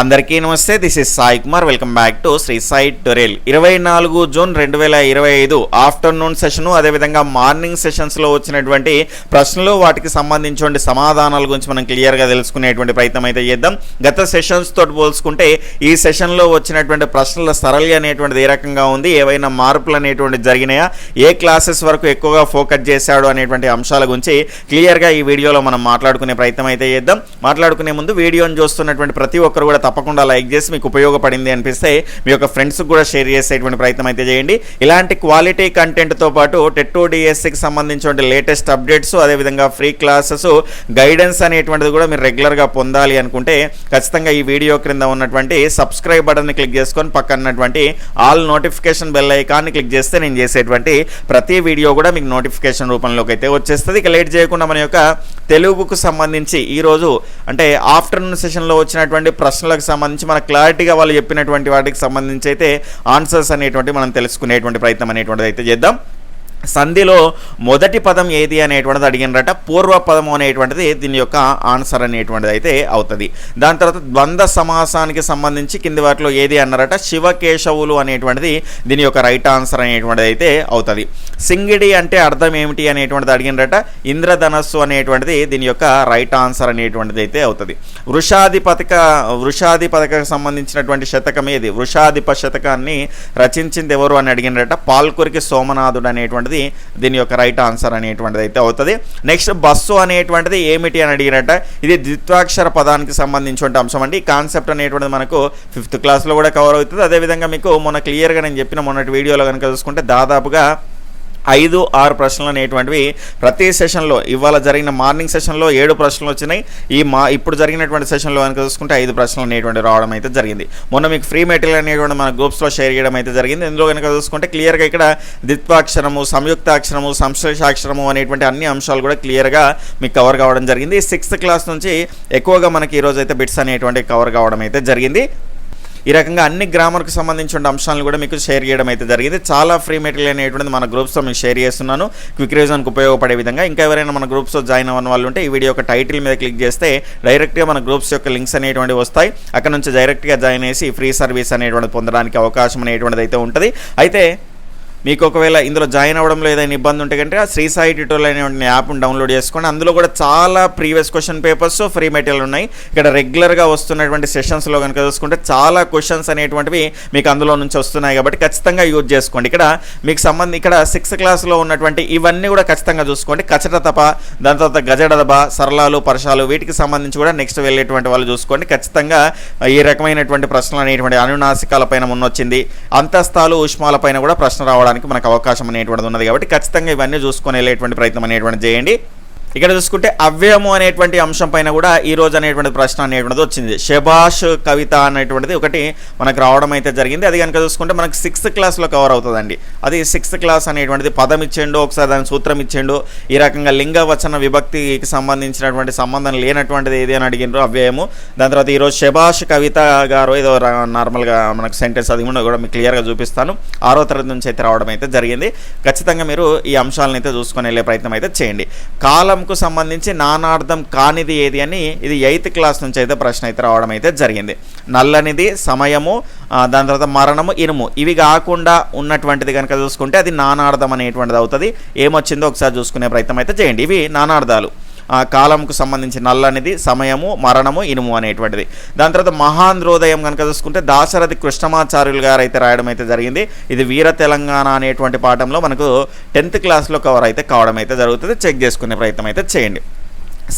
అందరికీ నమస్తే this is Sai Kumar. Welcome back to Sri Sai tutorial ఇరవై నాలుగు జూన్ రెండు వేల ఇరవై ఐదు ఆఫ్టర్నూన్ సెషను అదేవిధంగా మార్నింగ్ సెషన్స్లో వచ్చినటువంటి ప్రశ్నలు వాటికి సంబంధించిన సమాధానాల గురించి మనం క్లియర్గా తెలుసుకునేటువంటి ప్రయత్నం అయితే చేద్దాం. గత సెషన్స్ తోటి పోల్చుకుంటే ఈ సెషన్లో వచ్చినటువంటి ప్రశ్నల సరళి అనేటువంటిది ఏ రకంగా ఉంది ఏవైనా మార్పులు అనేటువంటి జరిగినాయా ఏ క్లాసెస్ వరకు ఎక్కువగా ఫోకస్ చేశాడు అనేటువంటి అంశాల గురించి క్లియర్గా ఈ వీడియోలో మనం మాట్లాడుకునే ప్రయత్నం అయితే చేద్దాం. మాట్లాడుకునే ముందు వీడియోని చూస్తున్నటువంటి ప్రతి ఒక్కరు కూడా తప్పకుండా లైక్ చేసి మీకు ఉపయోగపడింది అనిపిస్తే మీ యొక్క ఫ్రెండ్స్కి కూడా షేర్ చేసేటువంటి ప్రయత్నం అయితే చేయండి. ఇలాంటి క్వాలిటీ కంటెంట్తో పాటు టెట్టో డిఎస్సికి సంబంధించిన లేటెస్ట్ అప్డేట్స్ అదేవిధంగా ఫ్రీ క్లాసెస్ గైడెన్స్ అనేటువంటిది కూడా మీరు రెగ్యులర్గా పొందాలి అనుకుంటే ఖచ్చితంగా ఈ వీడియో క్రింద ఉన్నటువంటి సబ్స్క్రైబ్ బటన్ని క్లిక్ చేసుకొని పక్కనటువంటి ఆల్ నోటిఫికేషన్ బెల్ ఐకాన్ని క్లిక్ చేస్తే నేను చేసేటువంటి ప్రతి వీడియో కూడా మీకు నోటిఫికేషన్ రూపంలోకి అయితే వచ్చేస్తుంది. ఇక లేట్ చేయకుండా మన యొక్క తెలుగుకు సంబంధించి ఈరోజు అంటే ఆఫ్టర్నూన్ సెషన్లో వచ్చినటువంటి ప్రశ్నలకు సంబంధించి మన క్లారిటీగా వాళ్ళు చెప్పినటువంటి వాటికి సంబంధించి అయితే ఆన్సర్స్ అనేటువంటి మనం తెలుసుకునేటువంటి ప్రయత్నం అనేటువంటిది అయితే చేద్దాం. సంధిలో మొదటి పదం ఏది అనేటువంటిది అడిగినరట పూర్వ పదము అనేటువంటిది దీని యొక్క ఆన్సర్ అనేటువంటిది అయితే అవుతుంది. దాని తర్వాత ద్వంద్వ సమాసానికి సంబంధించి కింది వాటిలో ఏది అన్నారట శివకేశవులు అనేటువంటిది దీని యొక్క రైట్ ఆన్సర్ అనేటువంటిది అయితే అవుతుంది. సింగిడి అంటే అర్థం ఏమిటి అనేటువంటిది అడిగినరట ఇంద్రధనస్సు అనేటువంటిది దీని యొక్క రైట్ ఆన్సర్ అనేటువంటిది అయితే అవుతుంది. వృషాధిపతిక వృషాధిపతికి సంబంధించినటువంటి శతకం ఏది? వృషాధిప శతకాన్ని రచించింది ఎవరు అని అడిగినరట పాల్కురికి సోమనాథుడు అనేటువంటిది దీని యొక్క రైట్ ఆన్సర్ అనేటువంటిది అయితే అవుతుంది. నెక్స్ట్ బస్సు అనేటువంటిది ఏమిటి అని అడిగినట్ట ఇది ద్విత్వాక్షర పదానికి సంబంధించిన అంశం అండి. ఈ కాన్సెప్ట్ అనేటువంటిది మనకు ఫిఫ్త్ క్లాస్లో కూడా కవర్ అవుతుంది. అదేవిధంగా మీకు మొన్న క్లియర్గా నేను చెప్పిన మొన్నటి వీడియోలో కనుక చూసుకుంటే దాదాపుగా ఐదు ఆరు ప్రశ్నలు అనేటువంటివి ప్రతి సెషన్లో ఇవాళ జరిగిన మార్నింగ్ సెషన్లో ఏడు ప్రశ్నలు వచ్చినాయి. ఈ మా ఇప్పుడు జరిగినటువంటి సెషన్లో కనుక చూసుకుంటే ఐదు ప్రశ్నలు అనేటువంటి రావడం అయితే జరిగింది. మొన్న మీకు ఫ్రీ మెటీరియల్ అనేటువంటి మన గ్రూప్స్లో షేర్ చేయడం అయితే జరిగింది. ఇందులో కనుక చూసుకుంటే క్లియర్గా ఇక్కడ ద్విత్వాక్షరము సంయుక్తాక్షరము సంశ్లేషాక్షరము అనేటువంటి అన్ని అంశాలు కూడా క్లియర్గా మీకు కవర్ కావడం జరిగింది. సిక్స్త్ క్లాస్ నుంచి ఎక్కువగా మనకి ఈరోజు అయితే బిట్స్ అనేటువంటి కవర్ కావడం అయితే జరిగింది. ఈ రకంగా అన్ని గ్రామర్కి సంబంధించిన అంశాలను కూడా మీకు షేర్ చేయడం అయితే జరిగింది. చాలా ఫ్రీ మెటీరియల్ అనేటువంటిది మన గ్రూప్స్లో మీకు షేర్ చేస్తున్నాను. క్విక్ రివిజన్కి ఉపయోగపడే విధంగా. ఇంకా ఎవరైనా మన గ్రూప్స్లో జాయిన్ అవ్వని వాళ్ళు ఉంటే ఈ వీడియో యొక్క టైటిల్ మీద క్లిక్ చేస్తే డైరెక్ట్గా మన గ్రూప్స్ యొక్క లింక్స్ అనేటువంటి వస్తాయి. అక్కడ నుంచి డైరెక్ట్గా జాయిన్ చేసి ఫ్రీ సర్వీస్ అనేటువంటిది పొందడానికి అవకాశం అనేటువంటిది అయితే ఉంటుంది. అయితే మీకు ఒకవేళ ఇందులో జాయిన్ అవ్వడంలో ఏదైనా ఇబ్బంది ఉంటే కనుక శ్రీ సాయి ట్యూటోరియల్ అనేటువంటి యాప్ని డౌన్లోడ్ చేసుకోండి. అందులో కూడా చాలా previous question papers free material ఉన్నాయి. ఇక్కడ రెగ్యులర్గా వస్తున్నటువంటి సెషన్స్లో కనుక చూసుకుంటే చాలా క్వశ్చన్స్ అనేటువంటివి మీకు అందులో నుంచి వస్తున్నాయి కాబట్టి ఖచ్చితంగా యూజ్ చేసుకోండి. ఇక్కడ మీకు సంబంధం ఇక్కడ సిక్స్త్ క్లాస్లో ఉన్నటువంటి ఇవన్నీ కూడా ఖచ్చితంగా చూసుకోండి. కచట తప దాని తర్వాత గజడదబ సరళాలు పరశాలు వీటికి సంబంధించి కూడా నెక్స్ట్ వెళ్ళేటువంటి వాళ్ళు చూసుకోండి. ఖచ్చితంగా ఈ రకమైనటువంటి ప్రశ్నలు అనేటువంటి అనునాసికాల పైన ఉన్నొచ్చింది అంతస్తాలు ఉష్మాల పైన కూడా ప్రశ్న రావడం రావడానికి మనకు అవకాశం అనేటువంటిది ఉన్నది కాబట్టి ఖచ్చితంగా ఇవన్నీ చూసుకొని వెళ్ళేటువంటి ప్రయత్నం అనేటువంటి చేయండి. ఇక్కడ చూసుకుంటే అవ్యయము అనేటువంటి అంశం పైన కూడా ఈ రోజు అనేటువంటి ప్రశ్న అనేటువంటిది వచ్చింది. షబాష్ కవిత అనేటువంటిది ఒకటి మనకు రావడం అయితే జరిగింది. అది కనుక చూసుకుంటే మనకు సిక్స్త్ క్లాస్లో కవర్ అవుతుందండి. అది సిక్స్త్ క్లాస్ అనేటువంటిది పదం ఇచ్చేండు ఒకసారి దాని సూత్రం ఇచ్చేండు ఈ రకంగా లింగ వచన విభక్తికి సంబంధించినటువంటి సంబంధం లేనటువంటిది ఏది అని అడిగినారు అవ్యయము. దాని తర్వాత ఈరోజు షబాష్ కవిత గారు ఏదో నార్మల్గా మనకు సెంటెన్స్ అది కూడా కూడా మీకు క్లియర్గా చూపిస్తాను. ఆరో తరగతి నుంచి అయితే రావడం అయితే జరిగింది. ఖచ్చితంగా మీరు ఈ అంశాలను అయితే చూసుకొని వెళ్ళే ప్రయత్నం అయితే చేయండి. కాలం కాలంకు సంబంధించి నానార్థం కానిది ఏది అని ఇది ఎయిత్ క్లాస్ నుంచి అయితే ప్రశ్న అయితే రావడం అయితే జరిగింది. నల్లనిది సమయము దాని తర్వాత మరణము ఇనుము. ఇవి కాకుండా ఉన్నటువంటిది కనుక చూసుకుంటే అది నానార్థం అనేటువంటిది అవుతుంది. ఏమొచ్చిందో ఒకసారి చూసుకునే ప్రయత్నం అయితే చేయండి. ఇవి నానార్థాలు. కాలంకు సంబంధించి నల్లనిది సమయము మరణము ఇనుము అనేటువంటిది. దాని తర్వాత మహాంధ్రోదయం కనుక చూసుకుంటే దాశరథి కృష్ణమాచార్యులు గారు అయితే రాయడం అయితే జరిగింది. ఇది వీర తెలంగాణ అనేటువంటి పాఠంలో మనకు టెన్త్ క్లాస్లో కవర్ అయితే కావడం అయితే జరుగుతుంది. చెక్ చేసుకునే ప్రయత్నం అయితే చేయండి.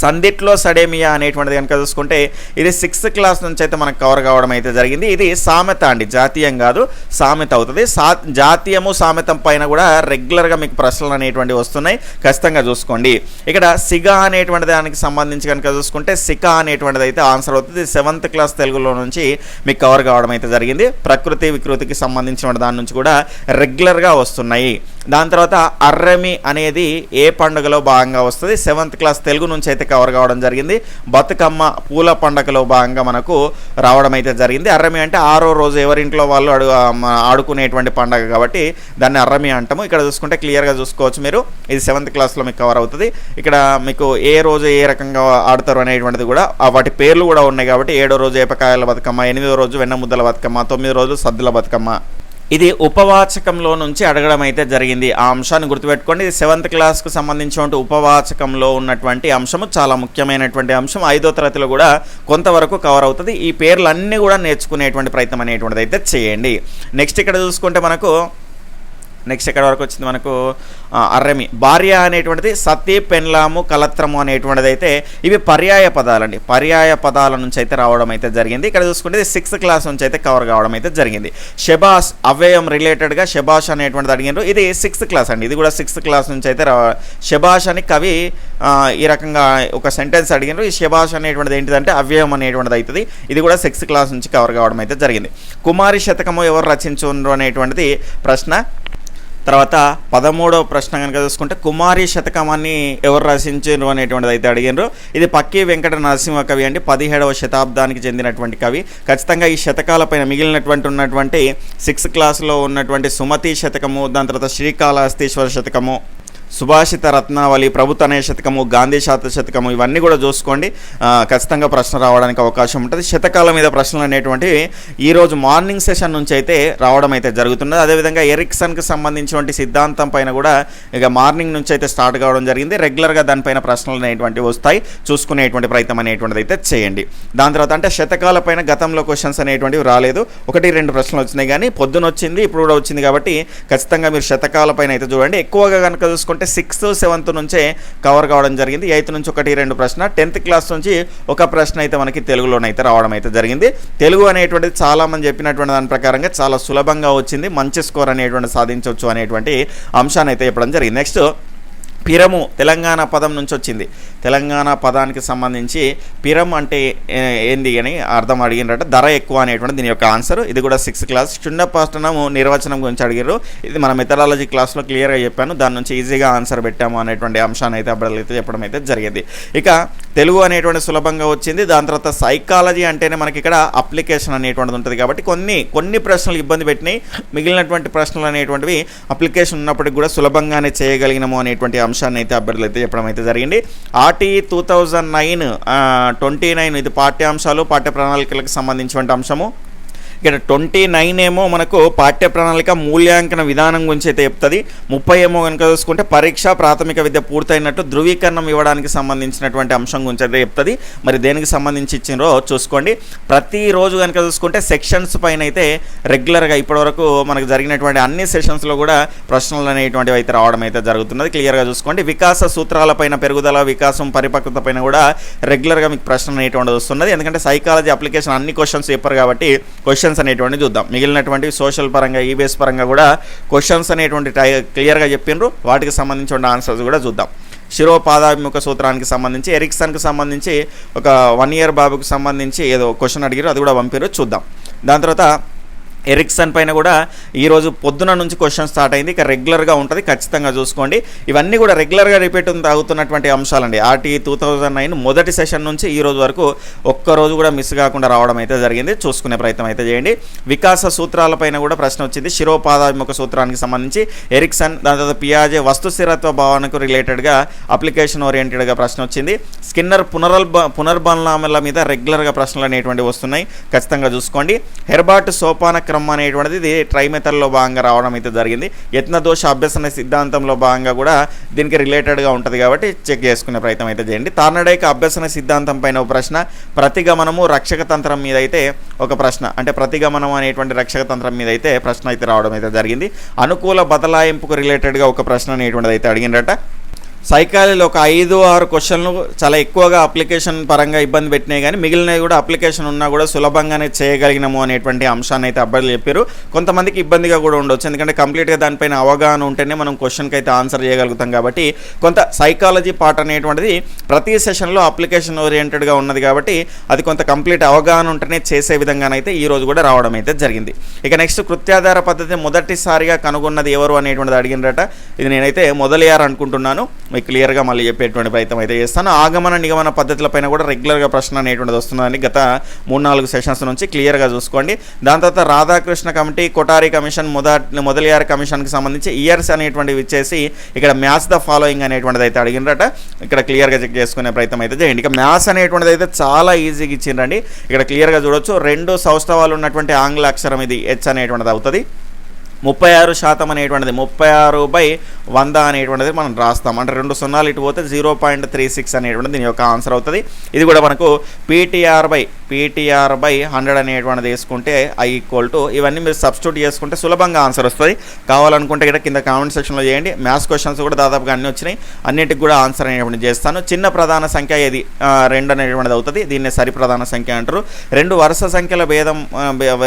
సందిట్లో సడేమియా అనేటువంటిది కనుక చూసుకుంటే ఇది సిక్స్త్ క్లాస్ నుంచి అయితే మనకు కవర్ కావడం అయితే జరిగింది. ఇది సామెత అండి జాతీయం కాదు సామెత అవుతుంది. సా జాతీయము సామెతం పైన కూడా రెగ్యులర్గా మీకు ప్రశ్నలు అనేటువంటివి వస్తున్నాయి. ఖచ్చితంగా చూసుకోండి. ఇక్కడ సిగా అనేటువంటి దానికి సంబంధించి కనుక చూసుకుంటే సికా అనేటువంటిది అయితే ఆన్సర్ అవుతుంది. సెవెంత్ క్లాస్ తెలుగులో నుంచి మీకు కవర్ కావడం అయితే జరిగింది. ప్రకృతి వికృతికి సంబంధించిన దాని నుంచి కూడా రెగ్యులర్గా వస్తున్నాయి. దాని తర్వాత అర్రమి అనేది ఏ పండుగలో భాగంగా వస్తుంది? సెవెంత్ క్లాస్ తెలుగు నుంచి అయితే కవర్ కావడం జరిగింది. బతుకమ్మ పూల పండుగలో భాగంగా మనకు రావడం అయితే జరిగింది. అర్రమి అంటే ఆరో రోజు ఎవరింట్లో వాళ్ళు అడు ఆడుకునేటువంటి పండుగ కాబట్టి దాన్ని అర్రమి అంటాము. ఇక్కడ చూసుకుంటే క్లియర్గా చూసుకోవచ్చు మీరు. ఇది సెవెంత్ క్లాస్లో మీకు కవర్ అవుతుంది. ఇక్కడ మీకు ఏ రోజు ఏ రకంగా ఆడతారు అనేటువంటిది కూడా వాటి పేర్లు కూడా ఉన్నాయి కాబట్టి ఏడో రోజు ఏపకాయల బతుకమ్మ ఎనిమిదో రోజు వెన్న ముద్దల బతుకమ్మ తొమ్మిది రోజు సద్దుల బతుకమ్మ ఇది ఉపవాచకంలో నుంచి అడగడం అయితే జరిగింది. ఆ అంశాన్ని గుర్తుపెట్టుకోండి. ఇది సెవెంత్ క్లాస్కు సంబంధించినటువంటి ఉపవాచకంలో ఉన్నటువంటి అంశము చాలా ముఖ్యమైనటువంటి అంశం. ఐదో తరగతిలో కూడా కొంతవరకు కవర్ అవుతుంది. ఈ పేర్లన్నీ కూడా నేర్చుకునేటువంటి ప్రయత్నం అనేటువంటిది అయితే చేయండి. నెక్స్ట్ ఇక్కడ చూసుకుంటే మనకు నెక్స్ట్ ఎక్కడ వరకు వచ్చింది మనకు? అర్రమి. భార్య అనేటువంటిది సతీ పెన్లాము కలత్రము అనేటువంటిది అయితే ఇవి పర్యాయ పదాలండి. పర్యాయ పదాల నుంచి అయితే రావడం అయితే జరిగింది. ఇక్కడ చూసుకుంటే సిక్స్త్ క్లాస్ నుంచి అయితే కవర్ కావడం అయితే జరిగింది. షబాష్ అవ్యయం రిలేటెడ్గా షెబాష్ అనేటువంటిది అడిగినారు. ఇది సిక్స్త్ క్లాస్ అండి. ఇది కూడా సిక్స్త్ క్లాస్ నుంచి అయితే రా షబాష్ అని కవి ఈ రకంగా ఒక సెంటెన్స్ అడిగినారు. ఈ షెబాష్ అనేటువంటిది ఏంటిదంటే అవ్యయం అనేటువంటిది అవుతుంది ఇది కూడా సిక్స్త్ క్లాస్ నుంచి కవర్ కావడం అయితే జరిగింది. కుమారి శతకము ఎవరు రచించు అనేటువంటిది ప్రశ్న. తర్వాత పదమూడవ ప్రశ్న కనుక చూసుకుంటే కుమారి శతకమాన్ని ఎవరు రచించారు అనేటువంటిది అయితే అడిగారు ఇది పక్కి వెంకట నరసింహ కవి అండి పదిహేడవ శతాబ్దానికి చెందినటువంటి కవి. ఖచ్చితంగా ఈ శతకాలపైన మిగిలినటువంటి ఉన్నటువంటి సిక్స్త్ క్లాస్లో ఉన్నటువంటి సుమతి శతకము దాని తర్వాత శ్రీకాళహస్తీశ్వర శతకము సుభాషిత రత్నావళి ప్రభుత్వ శతకము గాంధీ శాత శతకము ఇవన్నీ కూడా చూసుకోండి. ఖచ్చితంగా ప్రశ్న రావడానికి అవకాశం ఉంటుంది. శతకాల మీద ప్రశ్నలు అనేటువంటివి ఈరోజు మార్నింగ్ సెషన్ నుంచి అయితే రావడం అయితే జరుగుతున్నది. అదేవిధంగా ఎరిక్సన్కి సంబంధించినటువంటి సిద్ధాంతం పైన కూడా ఇక మార్నింగ్ నుంచి అయితే స్టార్ట్ కావడం జరిగింది. రెగ్యులర్గా దానిపైన ప్రశ్నలు అనేటువంటివి వస్తాయి. చూసుకునేటువంటి ప్రయత్నం అనేటువంటిది అయితే చేయండి. దాని తర్వాత అంటే శతకాల పైన గతంలో క్వశ్చన్స్ అనేటువంటివి రాలేదు. ఒకటి రెండు ప్రశ్నలు వచ్చినాయి కానీ పొద్దున వచ్చింది ఇప్పుడు కూడా వచ్చింది కాబట్టి ఖచ్చితంగా మీరు శతకాల పైన అయితే చూడండి. ఎక్కువగా కనుక చూసుకుంటే సిక్స్త్ సెవెంత్ నుంచే కవర్ కావడం జరిగింది. ఎయిత్ నుంచి ఒకటి రెండు ప్రశ్న. టెన్త్ క్లాస్ నుంచి ఒక ప్రశ్న అయితే మనకి తెలుగులోనైతే రావడం అయితే జరిగింది. తెలుగు అనేటువంటిది చాలా మంది చెప్పినటువంటి దాని ప్రకారంగా చాలా సులభంగా వచ్చింది. మంచి స్కోర్ అనేటువంటి సాధించవచ్చు అనేటువంటి అంశాన్ని అయితే చెప్పడం జరిగింది. నెక్స్ట్ పిరము తెలంగాణ పదం నుంచి వచ్చింది. తెలంగాణ పదానికి సంబంధించి పిరం అంటే ఏంది అని అర్థం అడిగినట్టు ధర ఎక్కువ అనేటువంటి దీని యొక్క ఆన్సర్ ఇది కూడా సిక్స్త్ క్లాస్ చుండపట్టణము నిర్వచనం గురించి అడిగారు ఇది మన మెథడాలజీ క్లాస్లో క్లియర్గా చెప్పాను. దాని నుంచి ఈజీగా ఆన్సర్ పెట్టాము అనేటువంటి అంశాన్ని అయితే అప్పుడైతే చెప్పడం అయితే జరిగింది. ఇక తెలుగు అనేటువంటి సులభంగా వచ్చింది. దాని తర్వాత సైకాలజీ అంటేనే మనకి ఇక్కడ అప్లికేషన్ అనేటువంటిది ఉంటుంది కాబట్టి కొన్ని కొన్ని ప్రశ్నలు ఇబ్బంది పెట్టినాయి. మిగిలినటువంటి ప్రశ్నలు అనేటువంటివి అప్లికేషన్ ఉన్నప్పటికీ కూడా సులభంగానే చేయగలిగినాము అనేటువంటి అంశాన్ని అయితే అభ్యర్థులు అయితే చెప్పడం అయితే జరిగింది. RT two thousand nine twenty nine ఇది పాఠ్యాంశాలు పాఠ్య ప్రణాళికలకు సంబంధించినటువంటి అంశము. ఇక్కడ ట్వంటీ నైన్ ఏమో మనకు పాఠ్య ప్రణాళిక మూల్యాంకన విధానం గురించి అయితే చెప్తుంది. ముప్పై ఏమో కనుక చూసుకుంటే పరీక్ష ప్రాథమిక విద్య పూర్తయినట్టు ధృవీకరణం ఇవ్వడానికి సంబంధించినటువంటి అంశం గురించి అయితే చెప్తుంది. మరి దేనికి సంబంధించి ఇచ్చినో చూసుకోండి. ప్రతిరోజు కనుక చూసుకుంటే సెక్షన్స్ పైన అయితే రెగ్యులర్గా ఇప్పటివరకు మనకు జరిగినటువంటి అన్ని సెషన్స్లో కూడా ప్రశ్నలు అనేటువంటివి అయితే రావడం అయితే జరుగుతున్నది. క్లియర్గా చూసుకోండి. వికాస సూత్రాలపైన పెరుగుదల వికాసం పరిపక్వత పైన కూడా రెగ్యులర్గా మీకు ప్రశ్న అనేటువంటిది వస్తున్నది. ఎందుకంటే సైకాలజీ అప్లికేషన్ అన్ని క్వశ్చన్స్ చెప్పారు కాబట్టి క్వశ్చన్స్ అనేటువంటి చూద్దాం. మిగిలినటువంటి సోషల్ పరంగా ఈబీఎస్ పరంగా కూడా క్వశ్చన్స్ అనేటువంటి టై క్లియర్గా చెప్పిండ్రు వాటికి సంబంధించిన ఆన్సర్స్ కూడా చూద్దాం. శిరోపాదాభిముఖ సూత్రానికి సంబంధించి ఎరిక్సన్కి సంబంధించి ఒక వన్ ఇయర్ బాబుకి సంబంధించి ఏదో క్వశ్చన్ అడిగారు అది కూడా పంపారు చూద్దాం. దాని తర్వాత ఎరిక్సన్ పైన కూడా ఈరోజు పొద్దున నుంచి క్వశ్చన్ స్టార్ట్ అయింది. ఇక రెగ్యులర్గా ఉంటుంది. ఖచ్చితంగా చూసుకోండి. ఇవన్నీ కూడా రెగ్యులర్గా రిపీట్ అవుతున్నటువంటి అంశాలండి. ఆర్టీ టూ థౌజండ్ నైన్ మొదటి సెషన్ నుంచి ఈ రోజు వరకు ఒక్క రోజు కూడా మిస్ కాకుండా రావడం అయితే జరిగింది. చూసుకునే ప్రయత్నం అయితే చేయండి. వికాస సూత్రాలపైన కూడా ప్రశ్న వచ్చింది. శిరోపాదాభిముఖ సూత్రానికి సంబంధించి ఎరిక్సన్ దాని తర్వాత పియాజే వస్తు స్థిరత్వ భావనకు రిలేటెడ్గా అప్లికేషన్ ఓరియంటెడ్గా ప్రశ్న వచ్చింది. స్కిన్నర్ పునరల్బ పునర్బలనామల మీద రెగ్యులర్గా ప్రశ్నలు అనేటువంటివి వస్తున్నాయి. ఖచ్చితంగా చూసుకోండి. హెర్బాట్ సోపాన క్రమం అనేటువంటిది ఇది ట్రైమెథల్లో భాగంగా రావడం అయితే జరిగింది. యత్న దోష అభ్యసన సిద్ధాంతంలో భాగంగా కూడా దీనికి రిలేటెడ్గా ఉంటుంది కాబట్టి చెక్ చేసుకునే ప్రయత్నం అయితే చేయండి. తార్నడైక అభ్యసన సిద్ధాంతం పైన ఒక ప్రశ్న ప్రతిగమనము రక్షక తంత్రం మీద అయితే ఒక ప్రశ్న అంటే ప్రతిగమనం అనేటువంటి రక్షక తంత్రం మీద అయితే ప్రశ్న అయితే రావడం అయితే జరిగింది. అనుకూల బదలాయింపుకు రిలేటెడ్గా ఒక ప్రశ్న అనేటువంటిది అయితే అడిగిందట సైకాలజీలో ఒక ఐదు ఆరు క్వశ్చన్లు చాలా ఎక్కువగా అప్లికేషన్ పరంగా ఇబ్బంది పెట్టినాయి కానీ మిగిలినవి కూడా అప్లికేషన్ ఉన్నా కూడా సులభంగానే చేయగలిగినాము అనేటువంటి అంశాన్ని అయితే అబ్బాయిలు చెప్పారు. కొంతమందికి ఇబ్బందిగా కూడా ఉండొచ్చు. ఎందుకంటే కంప్లీట్గా దానిపైన అవగాహన ఉంటేనే మనం క్వశ్చన్కి అయితే ఆన్సర్ చేయగలుగుతాం కాబట్టి కొంత సైకాలజీ పార్ట్ అనేటువంటిది ప్రతి సెషన్లో అప్లికేషన్ ఓరియంటెడ్గా ఉన్నది కాబట్టి అది కొంత కంప్లీట్ అవగాహన ఉంటేనే చేసే విధంగానైతే ఈ రోజు కూడా రావడం అయితే జరిగింది. ఇక నెక్స్ట్ కృత్యాధార పద్ధతి మొదటిసారిగా కనుగొన్నది ఎవరు అనేటువంటిది అడిగినరట. ఇది నేనైతే మొదలయ్యారు అనుకుంటున్నాను మీకు క్లియర్గా మళ్ళీ చెప్పేటువంటి ప్రయత్నం అయితే చేస్తాను. ఆగమన నిగమన పద్ధతులపైన కూడా రెగ్యులర్గా ప్రశ్న అనేటువంటిది వస్తుందని గత మూడు నాలుగు సెషన్స్ నుంచి క్లియర్గా చూసుకోండి. దాని తర్వాత రాధాకృష్ణ కమిటీ కొటారి కమిషన్ మొద మొదలియార్ కమిషన్కి సంబంధించి ఇయర్స్ అనేటువంటివి ఇచ్చేసి ఇక్కడ మ్యాథ్స్ ద ఫాలోయింగ్ అనేటువంటిది అయితే అడిగినరట. ఇక్కడ క్లియర్గా చెక్ చేసుకునే ప్రయత్నం అయితే చేయండి. ఇక మ్యాథ్స్ అనేటువంటిది అయితే చాలా ఈజీగా ఇచ్చిండ్రండి. ఇక్కడ క్లియర్గా చూడొచ్చు. రెండు సౌష్ఠవాలు ఉన్నటువంటి ఆంగ్ల అక్షరం ఇది హెచ్ అనేటువంటిది అవుతుంది. ముప్పై ఆరు శాతం అనేటువంటిది ముప్పై ఆరు బై వంద అనేటువంటిది మనం రాస్తాం. అంటే రెండు సున్నాలు ఇటు పోతే జీరో పాయింట్ త్రీ సిక్స్ అనేటువంటిది దీని యొక్క ఆన్సర్ అవుతుంది. ఇది కూడా మనకు PTR by PTR by hundred అనేటువంటిది వేసుకుంటే ఐ ఈక్వల్ టు ఇవన్నీ మీరు సబ్స్టిట్యూట్ చేసుకుంటే సులభంగా ఆన్సర్ వస్తుంది. కావాలనుకుంటే ఇక్కడ కింద కామెంట్ సెక్షన్లో చేయండి. మ్యాథ్స్ క్వశ్చన్స్ కూడా దాదాపుగా అన్నీ వచ్చినాయి. అన్నిటికి కూడా ఆన్సర్ అనేటువంటిది చేస్తాను. చిన్న ప్రధాన సంఖ్య ఇది రెండు అనేటువంటిది అవుతుంది. దీన్ని సరి ప్రధాన సంఖ్య అంటారు. రెండు వరుస సంఖ్యల భేదం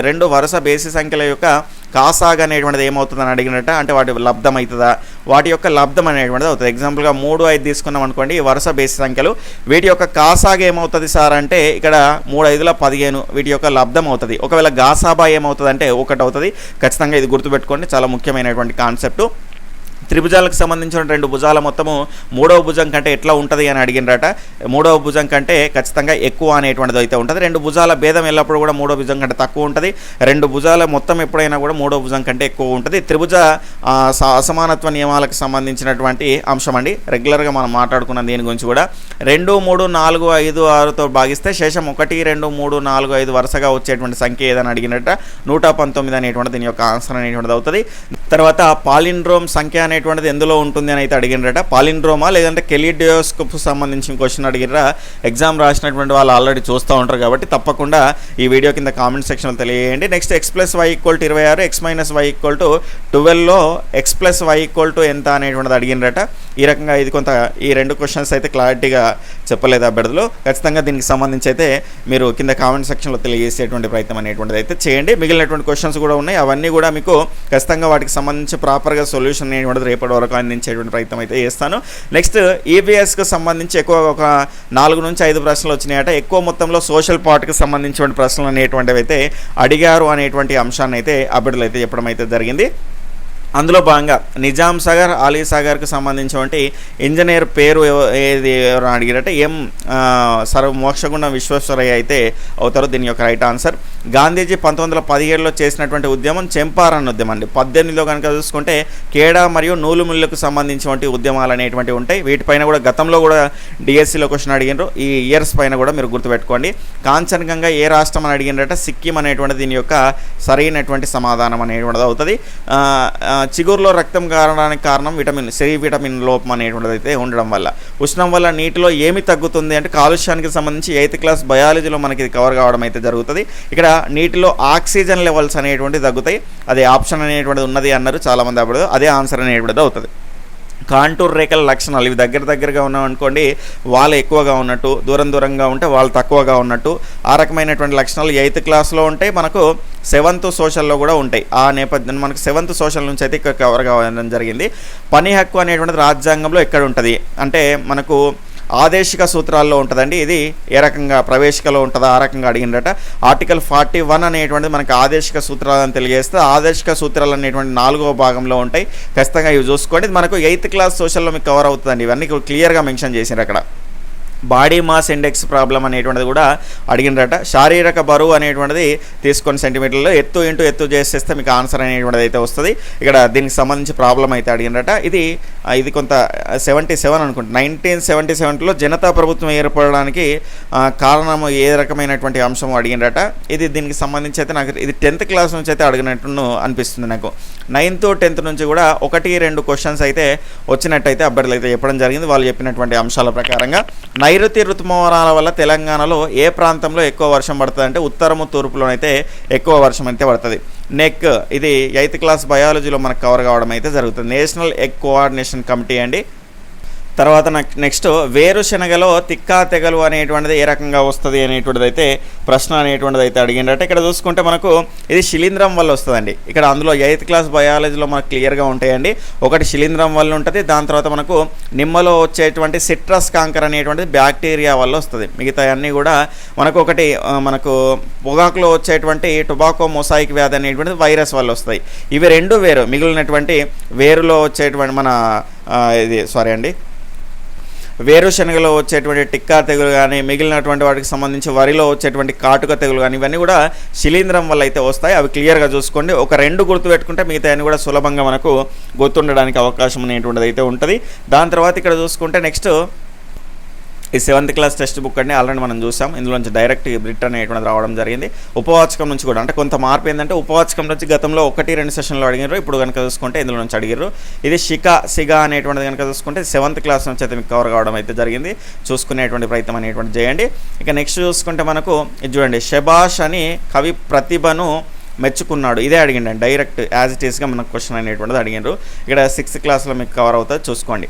రెండు వరుస బేసి సంఖ్యల యొక్క కాసాగ్ అనేటువంటిది ఏమవుతుందని అడిగినట్ట అంటే వాటి లబ్ధం అవుతుందా? వాటి యొక్క లబ్ధం అనేటువంటిది అవుతుంది. ఎగ్జాంపుల్గా మూడు ఐదు తీసుకున్నాం అనుకోండి ఈ వరుస బేసి సంఖ్యలు. వీటి యొక్క కాసాగ్ ఏమవుతుంది సార్ అంటే ఇక్కడ మూడు ఐదుల పదిహేను వీటి యొక్క లబ్ధం అవుతుంది. ఒకవేళ గాసాబా ఏమవుతుంది అంటే ఒకటి అవుతుంది ఖచ్చితంగా ఇది గుర్తుపెట్టుకోండి. చాలా ముఖ్యమైనటువంటి కాన్సెప్ట్ త్రిభుజాలకు సంబంధించిన రెండు భుజాల మొత్తము మూడవ భుజం కంటే ఎట్లా ఉంటుంది అని అడిగినరట. మూడవ భుజం కంటే ఖచ్చితంగా ఎక్కువ అనేటువంటిది అయితే ఉంటుంది. రెండు భుజాల భేదం ఎల్లప్పుడూ కూడా మూడో భుజం కంటే తక్కువ ఉంటుంది. రెండు భుజాల మొత్తం ఎప్పుడైనా కూడా మూడో భుజం కంటే ఎక్కువ ఉంటుంది. త్రిభుజ స- అసమానత్వ నియమాలకు సంబంధించినటువంటి అంశం అండి రెగ్యులర్గా మనం మాట్లాడుకున్న దీని గురించి కూడా. రెండు మూడు నాలుగు ఐదు ఆరుతో భాగిస్తే శేషం ఒకటి రెండు మూడు నాలుగు ఐదు వరుసగా వచ్చేటువంటి సంఖ్య ఏదని అడిగినట్ట నూట పంతొమ్మిది అనేటువంటి దీని యొక్క ఆన్సర్ అనేటువంటిది అవుతుంది. తర్వాత పాలిండ్రోమ్ సంఖ్య అనేటువంటిది ఎందులో ఉంటుంది అని అయితే అడిగినరట. పాలిండ్రోమా లేదంటే కెలిడియోస్కోప్ సంబంధించిన క్వశ్చన్ అడిగిర్రా ఎగ్జామ్ రాసినటువంటి వాళ్ళు ఆల్రెడీ చూస్తూ ఉంటారు కాబట్టి తప్పకుండా ఈ వీడియో కింద కామెంట్ సెక్షన్లో తెలియజేయండి. Next x plus y equal to ఇరవై ఆరు x minus y equal to ట్వెల్వ్లో x plus y equal to ఎంత అనేటువంటిది అడిగినరట. ఈ రకంగా ఇది కొంత ఈ రెండు క్వశ్చన్స్ అయితే క్లారిటీగా చెప్పలేదు అభ్యర్థులు. ఖచ్చితంగా దీనికి సంబంధించి అయితే మీరు కింద కామెంట్ సెక్షన్లో తెలియజేసేటువంటి ప్రయత్నం అనేటువంటిది అయితే చేయండి. మిగిలినటువంటి క్వశ్చన్స్ కూడా ఉన్నాయి. అవన్నీ కూడా మీకు ఖచ్చితంగా వాటికి సంబంధించి ప్రాపర్గా సొల్యూషన్ అనేటువంటిది రేపటి వరకు అందించేటువంటి ప్రయత్నం అయితే చేస్తాను. నెక్స్ట్ ఈవీఎస్కి సంబంధించి ఎక్కువ ఒక నాలుగు నుంచి ఐదు ప్రశ్నలు వచ్చినాయట. ఎక్కువ మొత్తంలో సోషల్ పార్ట్కి సంబంధించిన ప్రశ్నలు అనేటువంటివి అయితే అడిగారు అనేటువంటి అంశాన్ని అయితే అభ్యర్థులు అయితే చెప్పడం అయితే జరిగింది. అందులో భాగంగా నిజాం సాగర్ అలీ సాగర్కి సంబంధించినటువంటి ఇంజనీర్ పేరు ఏది ఎవరు అడిగారంటే ఎం సర్వ మోక్షగుండం విశ్వేశ్వరయ్య అయితే అవుతారు దీని యొక్క రైట్ ఆన్సర్. గాంధీజీ పంతొమ్మిది వందల పదిహేడులో చేసినటువంటి ఉద్యమం చెంపారన్ ఉద్యమం అండి. పద్దెనిమిదిలో కనుక చూసుకుంటే కేడా మరియు నూలు మిల్లుకు సంబంధించినటువంటి ఉద్యమాలు అనేటువంటివి ఉంటాయి. వీటిపైన కూడా గతంలో కూడా డిఎస్సిలో క్వశ్చన్ అడిగినారు. ఈ ఇయర్స్ పైన కూడా మీరు గుర్తుపెట్టుకోండి. కాంచనగంగా ఏ రాష్ట్రం అని అడిగినారంటే సిక్కిం అనేటువంటి దీని యొక్క సరైనటువంటి సమాధానం అనేటువంటిది అవుతుంది. చిగురులో రక్తం కారడానికి కారణం విటమిన్ సి విటమిన్ లోపం అనేటువంటిది అయితే ఉండడం వల్ల. ఉష్ణం వల్ల నీటిలో ఏమి తగ్గుతుంది అంటే కాలుష్యానికి సంబంధించి ఎయిత్ క్లాస్ బయాలజీలో మనకి ఇది కవర్ కావడం అయితే జరుగుతుంది. ఇక్కడ నీటిలో ఆక్సిజన్ లెవెల్స్ అనేటువంటివి తగ్గుతాయి. అదే ఆప్షన్ అనేటువంటిది ఉన్నది అన్నారు చాలామంది అప్పుడు. అదే ఆన్సర్ అనేటువంటిది అవుతుంది. కాంటూర్ రేఖల లక్షణాలు. ఇవి దగ్గర దగ్గరగా ఉన్నామనుకోండి వాళ్ళు ఎక్కువగా ఉన్నట్టు దూరం దూరంగా ఉంటే వాళ్ళు తక్కువగా ఉన్నట్టు ఆ రకమైనటువంటి లక్షణాలు ఎయిత్ క్లాస్లో ఉంటాయి మనకు సెవెంత్ సోషల్లో కూడా ఉంటాయి. ఆ నేపథ్యం మనకు సెవెంత్ సోషల్ నుంచి అయితే ఇక్కడ కవర్ కావడం జరిగింది. పని హక్కు అనేటువంటిది రాజ్యాంగంలో ఎక్కడ ఉంటుంది? అంటే మనకు ఆదేశిక సూత్రాల్లో ఉంటుందండి. ఇది ఏ రకంగా ప్రవేశికలో ఉంటుందో ఆ రకంగా అడిగిందట ఆర్టికల్ ఫార్టీ వన్ అనేటువంటిది మనకు ఆదేశిక సూత్రాలను తెలియజేస్తే ఆదేశిక సూత్రాలు అనేటువంటి నాలుగవ భాగంలో ఉంటాయి. ఖచ్చితంగా ఇవి చూసుకోండి. మనకు ఎయిత్ క్లాస్ సోషల్లో మీకు కవర్ అవుతుందండి. ఇవన్నీ క్లియర్గా మెన్షన్ చేసినారు అక్కడ. బాడీ మాస్ ఇండెక్స్ ప్రాబ్లం అనేటువంటిది కూడా అడిగినరట. శారీరక బరువు అనేటువంటిది తీసుకొని సెంటీమీటర్లో ఎత్తు ఇంటూ ఎత్తు చేసేస్తే మీకు ఆన్సర్ అనేటువంటిది అయితే వస్తుంది. ఇక్కడ దీనికి సంబంధించి ప్రాబ్లం అయితే అడిగినరట. ఇది ఇది కొంత సెవెంటీ సెవెన్ అనుకుంటా. నైన్టీన్ సెవెంటీ సెవెన్లో జనతా ప్రభుత్వం ఏర్పడడానికి కారణము ఏ రకమైనటువంటి అంశం అడిగినరట. ఇది దీనికి సంబంధించి అయితే నాకు ఇది టెన్త్ క్లాస్ నుంచి అయితే అడిగినట్టు అనిపిస్తుంది నాకు. నైన్త్ టెన్త్ నుంచి కూడా ఒకటి రెండు క్వశ్చన్స్ అయితే వచ్చినట్టయితే అభ్యర్థులు అయితే చెప్పడం జరిగింది. వాళ్ళు చెప్పినటువంటి అంశాల ప్రకారంగా నైరుతి ఋతుపవనాల వల్ల తెలంగాణలో ఏ ప్రాంతంలో ఎక్కువ వర్షం పడుతుంది అంటే ఉత్తరము తూర్పులోనైతే ఎక్కువ వర్షం అయితే పడుతుంది. నెక్ ఇది ఎయిత్ క్లాస్ బయాలజీలో మనకు కవర్ కావడం అయితే జరుగుతుంది. నేషనల్ ఎగ్ కోఆర్డినేషన్ కమిటీ అండి. తర్వాత నాకు నెక్స్ట్ వేరుశనగలో తిక్కా తెగలు అనేటువంటిది ఏ రకంగా వస్తుంది అనేటువంటిది అయితే ప్రశ్న అనేటువంటిది అయితే అడిగిండట ఇక్కడ చూసుకుంటే మనకు ఇది శిలీంధ్రం వల్ల వస్తుందండి. ఇక్కడ అందులో ఎయిత్ క్లాస్ బయాలజీలో మనకు క్లియర్గా ఉంటాయండి. ఒకటి శిలీంధ్రం వల్ల ఉంటుంది దాని తర్వాత మనకు నిమ్మలో వచ్చేటువంటి సిట్రస్ కాంకర్ అనేటువంటిది బ్యాక్టీరియా వల్ల వస్తుంది. మిగతా అన్నీ కూడా మనకు ఒకటి మనకు పొగాకులో వచ్చేటువంటి టొబాకో మొసాయిక్ వ్యాధి అనేటువంటిది వైరస్ వల్ల వస్తాయి ఇవి రెండు వేరు. మిగిలినటువంటి వేరులో వచ్చేటువంటి మన ఇది సారీ అండి వేరుశనగలో వచ్చేటువంటి టిక్కా తెగులు కానీ మిగిలినటువంటి వాటికి సంబంధించి వరిలో వచ్చేటువంటి కాటుక తెగులు కానీ ఇవన్నీ కూడా శిలీంద్రం వల్ల అయితే వస్తాయి. అవి క్లియర్గా చూసుకోండి. ఒక రెండు గుర్తు పెట్టుకుంటే మిగతా అన్ని కూడా సులభంగా మనకు గుర్తుండడానికి అవకాశం అనేటువంటిది అయితే ఉంటుంది. దాని తర్వాత ఇక్కడ చూసుకుంటే నెక్స్ట్ ఈ సెవెంత్ క్లాస్ టెక్స్ట్ బుక్ అండి. ఆల్రెడీ మనం చూసాం. ఇందులో నుంచి డైరెక్ట్ రిటర్న్ అనేటువంటిది రావడం జరిగింది. ఉపవాచకం నుంచి కూడా అంటే కొంత మార్పు ఏంటంటే ఉపవాచకం నుంచి గతంలో ఒకటి రెండు సెషన్లో అడిగారు ఇప్పుడు కనుక చూసుకుంటే ఇందులో నుంచి అడిగారు ఇది షికా సిగా అనేటువంటిది కనుక చూసుకుంటే సెవెంత్ క్లాస్ నుంచి అయితే మీకు కవర్ కావడం అయితే జరిగింది. చూసుకునేటువంటి ప్రయత్నం అనేటువంటి చేయండి. ఇక నెక్స్ట్ చూసుకుంటే మనకు ఇది చూడండి. షబాష్ అని కవి ప్రతిభను మెచ్చుకున్నాడు. ఇదే అడిగిండండి. డైరెక్ట్ యాజ్ ఇట్ ఈస్గా మనకు క్వశ్చన్ అనేటువంటిది అడిగారు ఇక్కడ సిక్స్త్ క్లాస్లో మీకు కవర్ అవుతుంది. చూసుకోండి.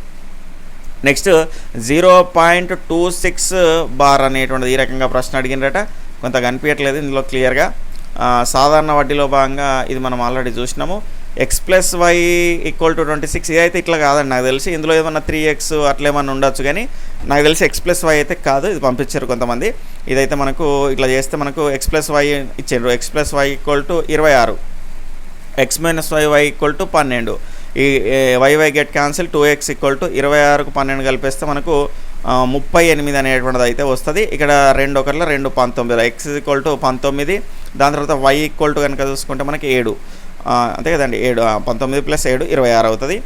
Next zero point two six bar అనేటువంటిది ఈ రకంగా ప్రశ్న అడిగినట కొంత కనిపించట్లేదు ఇందులో క్లియర్గా. సాధారణ వడ్డీలో భాగంగా ఇది మనం ఆల్రెడీ చూసినాము. X plus y equal to twenty six ఇదైతే ఇట్లా కాదండి నాకు తెలిసి. ఇందులో ఏమన్నా త్రీ ఎక్స్ అట్లా ఏమన్నా ఉండొచ్చు కానీ నాకు తెలిసి ఎక్స్ ప్లస్ వై అయితే కాదు. ఇది పంపించారు కొంతమంది. ఇదైతే మనకు ఇట్లా చేస్తే మనకు ఎక్స్ ప్లస్ వై ఇచ్చారు. X plus y equal to ఇరవై ఆరు. X minus y y equal to పన్నెండు. ఈ y y get cancel two x equal to ఇరవై ఆరుకు పన్నెండు కలిపేస్తే మనకు ముప్పై ఎనిమిది అనేటువంటిది అయితే వస్తుంది. ఇక్కడ రెండు ఒకరిలో రెండు పంతొమ్మిది ఎక్స్ ఈక్వల్ టు పంతొమ్మిది దాని తర్వాత వై ఈక్వల్ టు కనుక చూసుకుంటే మనకి ఏడు. అంతే కదండి ఏడు పంతొమ్మిది ప్లస్ ఏడు ఇరవై ఆరు అవుతుంది.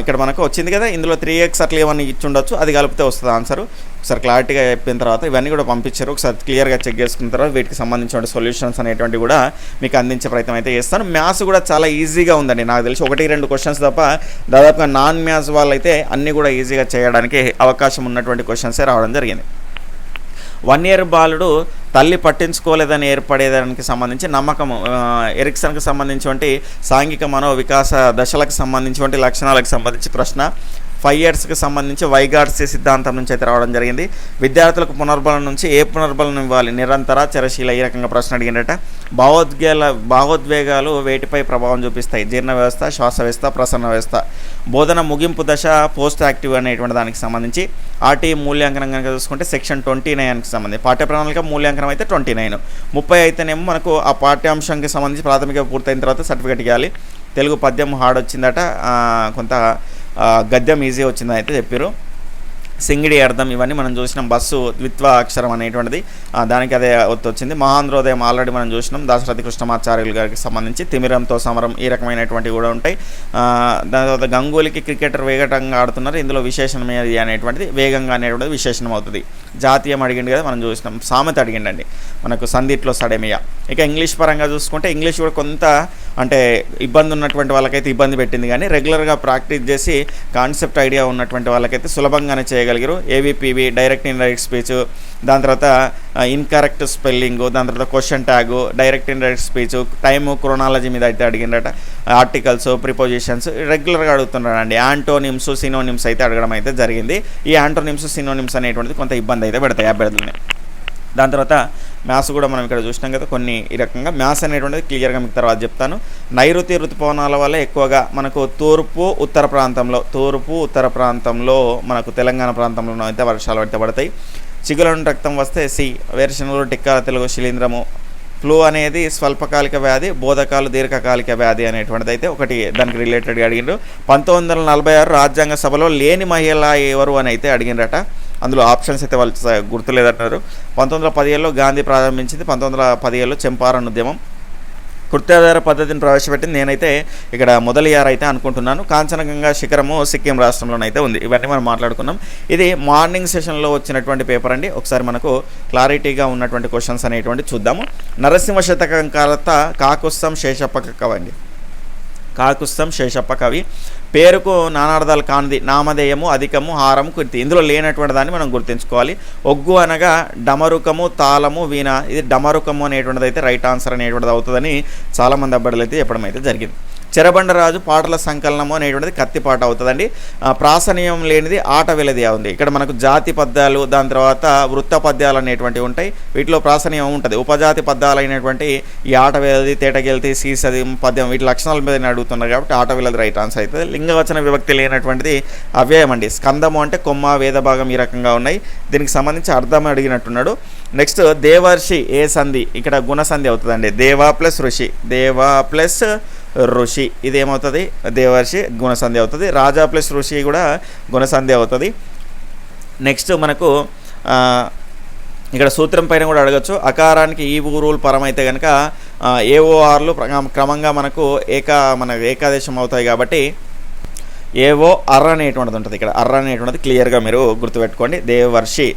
ఇక్కడ మనకు వచ్చింది కదా ఇందులో త్రీ ఎక్స్ అట్లా ఏమన్నా ఇచ్చి ఉండొచ్చు అది కలిపితే వస్తుంది ఆన్సర్ ఒకసారి క్లారిటీగా చెప్పిన తర్వాత ఇవన్నీ కూడా పంపించారు ఒకసారి క్లియర్గా చెక్ చేసుకున్న తర్వాత వీటికి సంబంధించిన సొల్యూషన్స్ అనేటువంటి కూడా మీకు అందించే ప్రయత్నం అయితే చేస్తాను. మ్యాథ్స్ కూడా చాలా ఈజీగా ఉందండి నాకు తెలిసి ఒకటి రెండు క్వశ్చన్స్ తప్ప దాదాపుగా నాన్ మ్యాథ్స్ వాళ్ళైతే అన్నీ కూడా ఈజీగా చేయడానికి అవకాశం ఉన్నటువంటి క్వశ్చన్సే రావడం జరిగింది. వన్ ఇయర్ బాలుడు తల్లి పట్టించుకోలేదని ఏర్పడేదానికి సంబంధించి నమ్మకం ఎరిక్సన్కి సంబంధించినటువంటి సాంఘిక మనో వికాస దశలకు సంబంధించినటువంటి లక్షణాలకు సంబంధించి ప్రశ్న. ఫైవ్ ఇయర్స్కి సంబంధించి వైగాడ్స్ సిద్ధాంతం నుంచి అయితే రావడం జరిగింది. విద్యార్థులకు పునర్బలం నుంచి ఏ పునర్బలం ఇవ్వాలి? నిరంతర చరశీల ఈ రకంగా ప్రశ్న అడిగిందట. భావోద్వేగాల భావోద్వేగాలు వేటిపై ప్రభావం చూపిస్తాయి. జీర్ణ వ్యవస్థ శ్వాస వ్యవస్థ ప్రసన్న వ్యవస్థ. బోధన ముగింపు దశ పోస్ట్ యాక్టివ్ అనేటువంటి దానికి సంబంధించి ఆర్టీ మూల్యాంకనం కనుక చూసుకుంటే సెక్షన్ ట్వంటీ నైన్కి సంబంధించి పాఠ్య ప్రణాళిక మూల్యాంకనం అయితే ట్వంటీ నైన్. ముప్పై అయితేనేమో మనకు ఆ పాఠ్యాంశానికి సంబంధించి ప్రాథమిక పూర్తయిన తర్వాత సర్టిఫికేట్ ఇవ్వాలి. తెలుగు పద్యం హార్డ్ వచ్చిందట కొంత గద్యం ఈజీ వచ్చిందని అయితే చెప్పారు సింగిడి అర్థం ఇవన్నీ మనం చూసినాం. బస్సు ద్విత్వ అక్షరం అనేటువంటిది. దానికి అదే ఒత్తు వచ్చింది మహాంధ్రోదయం ఆల్రెడీ మనం చూసినాం. దాశరథి కృష్ణమాచార్యులు గారికి సంబంధించి తిమిరంతో సమరం ఈ రకమైనటువంటివి కూడా ఉంటాయి. దాని తర్వాత గంగూలీకి క్రికెటర్ వేగంగా ఆడుతున్నారు. ఇందులో విశేషణం ఏది అనేటువంటిది వేగంగా అనేటువంటిది విశేషణం అవుతుంది జాతీయం అడిగిండు కదా మనం చూసినాం. సామెత అడిగిండండి. మనకు సందిట్లో సడేమియా. ఇక ఇంగ్లీష్ పరంగా చూసుకుంటే ఇంగ్లీష్ కూడా కొంత అంటే ఇబ్బంది ఉన్నటువంటి వాళ్ళకైతే ఇబ్బంది పెట్టింది కానీ రెగ్యులర్గా ప్రాక్టీస్ చేసి కాన్సెప్ట్ ఐడియా ఉన్నటువంటి వాళ్ళకైతే సులభంగానే చేయగలిగారు. ఏవిపివి డైరెక్ట్ ఇండైరెక్ట్ స్పీచ్ దాని తర్వాత ఇన్కరెక్ట్ స్పెల్లింగ్ దాని తర్వాత question tag direct indirect speech time chronology మీద అయితే అడిగిండట ఆర్టికల్స్ ప్రిపోజిషన్స్ రెగ్యులర్గా అడుగుతున్నాడండి. యాంటోనిమ్స్ సినోనిమ్స్ అయితే అడగడం అయితే జరిగింది. ఈ యాంటోనిమ్స్ సినోనిమ్స్ అనేటువంటిది కొంత ఇబ్బంది అయితే పెడతాయి అభ్యర్థులని. దాని తర్వాత మ్యాథ్స్ కూడా మనం ఇక్కడ చూసినాం కదా కొన్ని ఈ రకంగా. మ్యాథ్స్ అనేటువంటిది క్లియర్గా మీకు తర్వాత చెప్తాను. నైరుతి ఋతుపవనాల వల్ల ఎక్కువగా మనకు తూర్పు ఉత్తర ప్రాంతంలో తూర్పు ఉత్తర ప్రాంతంలో మనకు తెలంగాణ ప్రాంతంలో అయితే వర్షాలు అయితే పడతాయి. చిగులను రక్తం వస్తే సి వేరుశనగలు టిక్కాల తెలుగు శిలీంద్రము. ఫ్లూ అనేది స్వల్పకాలిక వ్యాధి బోధకాలు దీర్ఘకాలిక వ్యాధి అనేటువంటిది అయితే ఒకటి దానికి రిలేటెడ్గా అడిగిండ్రు. పంతొమ్మిది వందల నలభై ఆరు రాజ్యాంగ సభలో లేని మహిళ ఎవరు అని అయితే అడిగినరట అందులో ఆప్షన్స్ అయితే వాళ్ళు గుర్తులేదంటున్నారు. పంతొమ్మిది వందల పదిహేడులో గాంధీ ప్రారంభించింది పంతొమ్మిది వందల పదిహేడులో చంపారన్ ఉద్యమం. కృత్యాధార పద్ధతిని ప్రవేశపెట్టింది. నేనైతే ఇక్కడ మొదలయ్యారు అయితే అనుకుంటున్నాను. కాంచనగంగా శిఖరము సిక్కిం రాష్ట్రంలోనైతే ఉంది. ఇవన్నీ మనం మాట్లాడుకున్నాం. ఇది మార్నింగ్ సెషన్లో వచ్చినటువంటి పేపర్ అండి. ఒకసారి మనకు క్లారిటీగా ఉన్నటువంటి క్వశ్చన్స్ అనేటువంటి చూద్దాము. నరసింహ శతకం కాలత కాకుస్తం శేషప్ప అండి కాకుస్తం శేషప్ప కవి పేరుకు నానార్థాలు కానిది నామధేయము అధికము హారము కీర్తి. ఇందులో లేనటువంటి దాన్ని మనం గుర్తుంచుకోవాలి. ఒగ్గు అనగా డమరుకము తాళము వీణ. ఇది డమరుకము అనేటువంటిది అయితే రైట్ ఆన్సర్ అనేటువంటిది అవుతుందని చాలామంది అబ్బాయిలు అయితే చెప్పడం అయితే జరిగింది. చెరబండరాజు పాటల సంకలనము అనేటువంటిది కత్తిపాట అవుతుందండి. ప్రాసనీయం లేనిది ఆట వెలది ఉంది. ఇక్కడ మనకు జాతి పద్యాలు దాని తర్వాత వృత్త పద్యాలు అనేటువంటివి ఉంటాయి. వీటిలో ప్రాసనీయం ఉంటుంది. ఉపజాతి పద్యాలు అయినటువంటి ఈ ఆట వెలది తేటగెలితి సీసది పద్యం వీటి లక్షణాల మీద నేను అడుగుతున్నారు కాబట్టి ఆట వెలది రైట్ ఆన్సర్ అవుతుంది. లింగవచన విభక్తి లేనటువంటిది అవ్యయం అండి స్కందము అంటే కొమ్మ వేద భాగం ఈ రకంగా ఉన్నాయి. దీనికి సంబంధించి అర్థం అడిగినట్టున్నాడు. నెక్స్ట్ దేవర్షి ఏ సంధి? ఇక్కడ గుణసంధి అవుతుందండి. దేవా ప్లస్ ఋషి. దేవా ప్లస్ ఋషి. ఇది ఏమవుతుంది దేవర్షి గుణసంధి అవుతుంది. రాజా ప్లస్ ఋషి కూడా గుణసంధి అవుతుంది. నెక్స్ట్ మనకు ఇక్కడ సూత్రం పైన కూడా అడగచ్చు. అకారానికి ఈ ఊరులు పరమైతే కనుక ఏఓఆర్లు క్రమంగా మనకు ఏకా మన ఏకాదేశం అవుతాయి కాబట్టి ఏవో అర్ర అనేటువంటిది ఉంటుంది ఇక్కడ. అర్ర అనేటువంటిది క్లియర్గా మీరు గుర్తుపెట్టుకోండి. దేవర్షి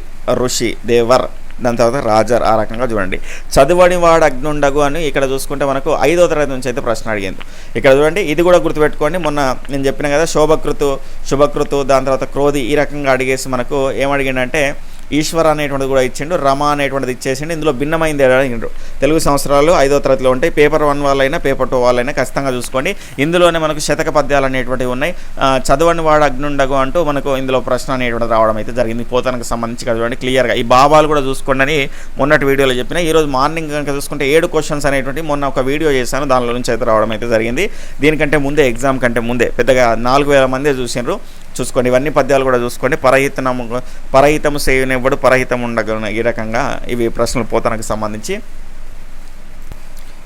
ఋషి దేవర్. దాని తర్వాత రాజర్ ఆ రకంగా చూడండి. చదువని వాడు అగ్నుండగు అని ఇక్కడ చూసుకుంటే మనకు ఐదో తరగతి నుంచి అయితే ప్రశ్న అడిగింది. ఇక్కడ చూడండి ఇది కూడా గుర్తుపెట్టుకోండి. మొన్న నేను చెప్పిన కదా శోభకృతు శుభకృతు దాని తర్వాత క్రోధి ఈ రకంగా అడిగేసి మనకు ఏమడిగిండంటే ఈశ్వర అనేటువంటిది కూడా ఇచ్చిండు రమ అనేటువంటిది ఇచ్చేసిండు ఇందులో భిన్నమైంది అడిగిండు తెలుగు సంవత్సరాలు ఐదో తరగతిలో ఉంటాయి పేపర్ వన్ వాళ్ళైనా పేపర్ టూ వాళ్ళైనా ఖచ్చితంగా చూసుకోండి. ఇందులోనే మనకు శతక పద్యాలు అనేటువంటివి ఉన్నాయి. చదవని వాడు అగ్నుండగు అంటూ మనకు ఇందులో ప్రశ్న అనేటువంటిది రావడం అయితే జరిగింది. పోతానికి సంబంధించి చూడండి క్లియర్గా. ఈ భావాలు కూడా చూసుకోండి అని మొన్నటి వీడియోలో చెప్పిన ఈరోజు మార్నింగ్ కనుక చూసుకుంటే ఏడు క్వశ్చన్స్ అనేటువంటి మొన్న ఒక వీడియో చేశాను దానిలో నుంచి అయితే రావడం అయితే జరిగింది. దీనికంటే ముందే ఎగ్జామ్ కంటే ముందే పెద్దగా నాలుగు వేల మందే చూసినారు చూసుకోండి. ఇవన్నీ పద్యాలు కూడా చూసుకోండి. పరహితనము పరహితము సేవనివ్వడు పరహితం ఉండగలను ఈ రకంగా ఇవి ప్రశ్నలు పోతనకు సంబంధించి.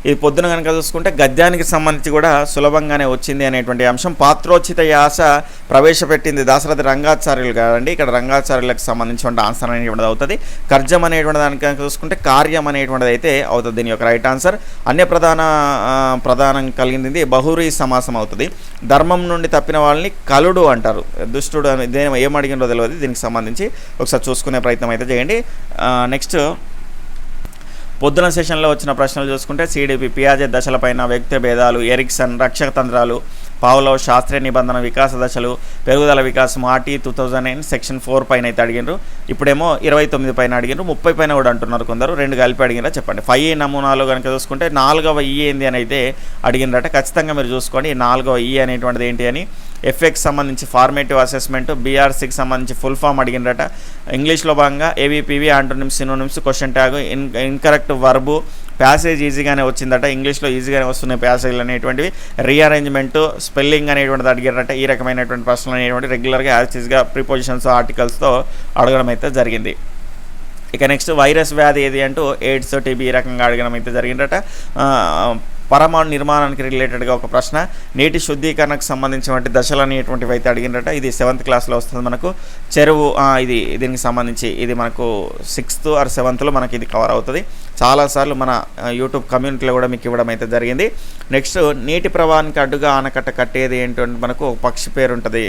ఇది పొద్దున కనుక చూసుకుంటే గద్యానికి సంబంధించి కూడా సులభంగానే వచ్చింది అనేటువంటి అంశం. పాత్రోచిత యాస ప్రవేశపెట్టింది దాశరథి రంగాచార్యులు కాదండి ఇక్కడ రంగాచార్యులకు సంబంధించిన ఆన్సర్ అనేటువంటిది అవుతుంది. కర్జం అనేటువంటి దానికి కనుక చూసుకుంటే కార్యం అనేటువంటిది అయితే అవుతుంది దీని యొక్క రైట్ ఆన్సర్. అన్య ప్రధాన ప్రధానం కలిగింది బహురీ సమాసం అవుతుంది. ధర్మం నుండి తప్పిన వాళ్ళని కలుడు అంటారు. దుష్టుడు అని ఏం అడిగినో తెలియదు దీనికి సంబంధించి. ఒకసారి చూసుకునే ప్రయత్నం అయితే చేయండి. నెక్స్ట్ పొద్దున సెషన్లో వచ్చిన ప్రశ్నలు చూసుకుంటే సిడిపి పియాజే దశలపైన వ్యక్తి భేదాలు ఎరిక్సన్ రక్షక తంత్రాలు పావులో శాస్త్రీయ నిబంధన వికాస దశలు పెరుగుదల వికాసం RT two thousand nine section four పైన అయితే అడిగినారు. ఇప్పుడేమో ఇరవై తొమ్మిది పైన అడిగినారు. ముప్పై పైన కూడా అంటున్నారు కొందరు. రెండు కలిపి అడిగినా చెప్పండి. ఫైవ్ నమూనాలు కనుక చూసుకుంటే నాలుగవ ఈ ఏంది అని అయితే అడిగినరట. ఖచ్చితంగా మీరు చూసుకోండి. ఈ నాలుగవ ఈ అనేటువంటిది ఏంటి అని ఎఫ్ఎక్స్ సంబంధించి ఫార్మేటివ్ అసెస్మెంట్ బీఆర్సీకి సంబంధించి ఫుల్ ఫామ్ అడిగినరట. ఇంగ్లీష్లో భాగంగా AVPV antonyms synonyms question tag in incorrect verb passage ఈజీగానే వచ్చిందట. ఇంగ్లీష్లో ఈజీగానే వస్తున్నాయి ప్యాసేజ్లు అనేటువంటివి. రీఅరేంజ్మెంట్ స్పెల్లింగ్ అనేటువంటిది అడిగారట ఈ రకమైనటువంటి ప్రశ్నలు అనేటువంటి రెగ్యులర్గా యాజ్గా ప్రిపోజిషన్స్ ఆర్టికల్స్తో అడగడం అయితే జరిగింది. ఇక నెక్స్ట్ వైరస్ వ్యాధి ఏది అంటూ ఎయిడ్స్ టీబీ ఈ రకంగా అడగడం అయితే జరిగిందట. పరమాణు నిర్మాణానికి రిలేటెడ్గా ఒక ప్రశ్న. నీటి శుద్ధీకరణకు సంబంధించినటువంటి దశలు అనేటువంటివి అయితే అడిగినట ఇది సెవెంత్ క్లాస్లో వస్తుంది మనకు. చెరువు ఇది దీనికి సంబంధించి ఇది మనకు సిక్స్త్ ఆర్ సెవెంత్లో మనకి ఇది కవర్ అవుతుంది. చాలాసార్లు మన యూట్యూబ్ కమ్యూనిటీలో కూడా మీకు ఇవ్వడం అయితే జరిగింది. నెక్స్ట్ నీటి ప్రవాహానికి అడ్డుగా ఆనకట్ట కట్టేది ఏంటంటే మనకు ఒక పక్షి పేరు ఉంటుంది.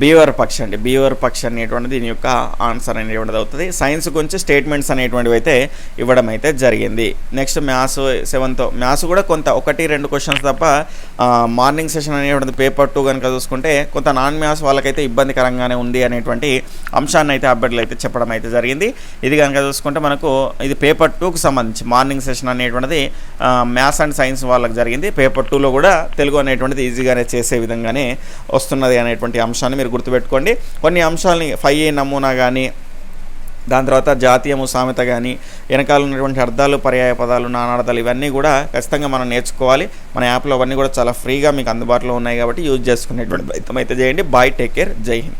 బీవర్ పక్ష అండి. బీవర్ పక్ష అనేటువంటిది దీని యొక్క ఆన్సర్ అనేటువంటిది అవుతుంది. సైన్స్ గురించి స్టేట్మెంట్స్ అనేటువంటివి అయితే ఇవ్వడం అయితే జరిగింది. నెక్స్ట్ మ్యాథ్స్ సెవెంత్ మ్యాథ్స్ కూడా కొంత ఒకటి రెండు క్వశ్చన్స్ తప్ప మార్నింగ్ సెషన్ అనేటువంటిది పేపర్ టూ కనుక చూసుకుంటే కొంత నాన్ మ్యాథ్స్ వాళ్ళకైతే ఇబ్బందికరంగానే ఉంది అనేటువంటి అంశాన్ని అయితే అభ్యర్థులు అయితే చెప్పడం అయితే జరిగింది. ఇది కనుక చూసుకుంటే మనకు ఇది పేపర్ టూకి సంబంధించి మార్నింగ్ సెషన్ అనేటువంటిది మ్యాథ్స్ అండ్ సైన్స్ వాళ్ళకి జరిగింది. పేపర్ టూలో కూడా తెలుగు అనేటువంటిది ఈజీగానే చేసే విధంగానే వస్తున్నది అనేటువంటి అంశాన్ని మీరు గుర్తుపెట్టుకోండి. కొన్ని అంశాలని ఫైవ్ ఏ నమూనా కానీ దాని తర్వాత జాతీయము సామెత కానీ వెనకాల ఉన్నటువంటి అర్థాలు పర్యాయ పదాలు నానార్థాలు ఇవన్నీ కూడా ఖచ్చితంగా మనం నేర్చుకోవాలి. మన యాప్లో అవన్నీ కూడా చాలా ఫ్రీగా మీకు అందుబాటులో ఉన్నాయి కాబట్టి యూజ్ చేసుకునేటువంటి ప్రయత్నం అయితే చేయండి. బాయ్ టేక్ కేర్ జై హింద్.